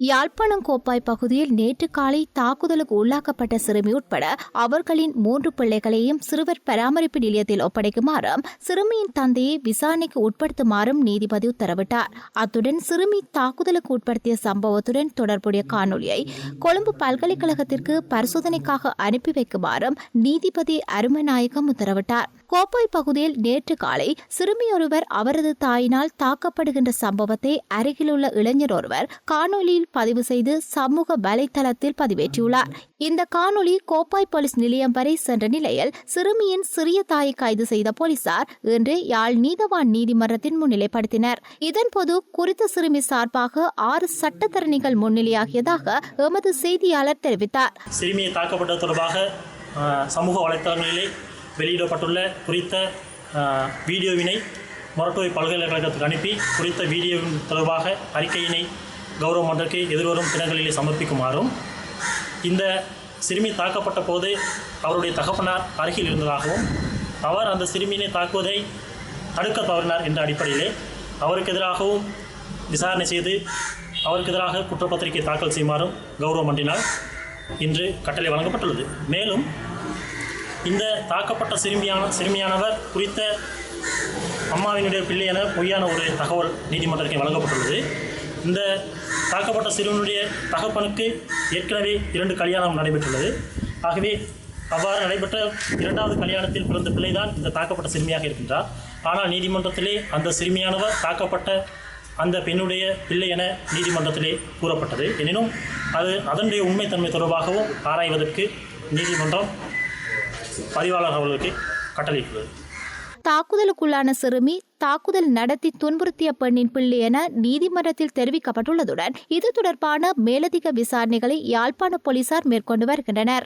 யாழ்ப்பாணம் கோப்பாய் பகுதியில் நேற்று காலை தாக்குதலுக்கு உள்ளாக்கப்பட்ட சிறுமி உட்பட அவர்களின் மூன்று பிள்ளைகளையும் சிறுவர் பராமரிப்பு நிலையத்தில் ஒப்படைக்குமாறும் சிறுமியின் தந்தையை விசாரணைக்கு உட்படுத்துமாறும் நீதிபதி உத்தரவிட்டார். அத்துடன் சிறுமி தாக்குதலுக்கு உட்படுத்திய சம்பவத்துடன் தொடர்புடைய காணொலியை கொழும்பு பல்கலைக்கழகத்திற்கு பரிசோதனைக்காக அனுப்பி வைக்குமாறும் நீதிபதி அருமநாயகம் உத்தரவிட்டார். கோப்பாய் பகுதியில் நேற்று காலை சிறுமியொருவர் அவரது தாயினால் தாக்கப்படுகின்ற சம்பவத்தை அருகிலுள்ள இளைஞர் ஒருவர் காணொலியில் பதிவு செய்து சமூக வலைதளத்தில் பதிவேற்றியுள்ளார். இந்த காணொலி கோப்பாய் போலீஸ் நிலையம் வரை சென்ற நிலையில் சிறுமியின் சிறிய தாயை கைது செய்த போலீசார் இன்று யாழ் நீதவான் நீதிமன்றத்தின் முன்னிலைப்படுத்தினர். இதன்போது குறித்த சிறுமி சார்பாக ஆறு சட்டத்தரணிகள் முன்னிலையாகியதாக எமது செய்தியாளர் தெரிவித்தார். சிறுமியை தாக்கப்பட்டது தொடர்பாக சமூக வலைத்தளங்களிலே வெளியிடப்பட்டுள்ள குறித்த வீடியோவினை மொரட்டோய் பல்கலைக்கழகத்துக்கு அனுப்பி குறித்த வீடியோவின் தொடர்பாக அறிக்கையினை கௌரவ மன்றக்கு எதிர்வரும் தினங்களிலே சமர்ப்பிக்குமாறும் இந்த சிறுமி தாக்கப்பட்ட போது அவருடைய தகப்பனார் அருகில் இருந்ததாகவும் அவர் அந்த சிறுமியினை தாக்குவதை தடுக்க தவறினார் என்ற அடிப்படையிலே அவருக்கு எதிராகவும் விசாரணை செய்து அவருக்கு எதிராக குற்றப்பத்திரிகை தாக்கல் செய்யுமாறும் கௌரவ மன்றினால் இன்று கட்டளை வழங்கப்பட்டுள்ளது. மேலும் இந்த தாக்கப்பட்ட சிறுமியான சிறுமியானவர் குறித்த அம்மாவினுடைய பிள்ளை என பொய்யான ஒரு தகவல் நீதிமன்றத்தில் வழங்கப்பட்டுள்ளது. இந்த தாக்கப்பட்ட சிறுவனுடைய தகப்பனுக்கு ஏற்கனவே இரண்டு கல்யாணம் நடைபெற்றுள்ளது. ஆகவே அவ்வாறு நடைபெற்ற இரண்டாவது கல்யாணத்தில் பிறந்த பிள்ளைதான் இந்த தாக்கப்பட்ட சிறுமியாக இருக்கின்றார். ஆனால் நீதிமன்றத்திலே அந்த சிறுமியானவர் தாக்கப்பட்ட அந்த பெண்ணுடைய பிள்ளை என நீதிமன்றத்திலே கூறப்பட்டது. எனினும் அது அதனுடைய உண்மைத்தன்மை தொடர்பாகவும் ஆராய்வதற்கு நீதிமன்றம் பதிவாளர் அவர்களுக்கு கட்டளையிட்டுள்ளது. தாக்குதலுக்குள்ளான சிறுமி தாக்குதல் நடத்தி துன்புறுத்திய பெண்ணின் பிள்ளை என நீதிமன்றத்தில் தெரிவிக்கப்பட்டுள்ளதுடன் இது தொடர்பான மேலதிக விசாரணைகளை யாழ்ப்பாண போலீசார் மேற்கொண்டு வருகின்றனர்.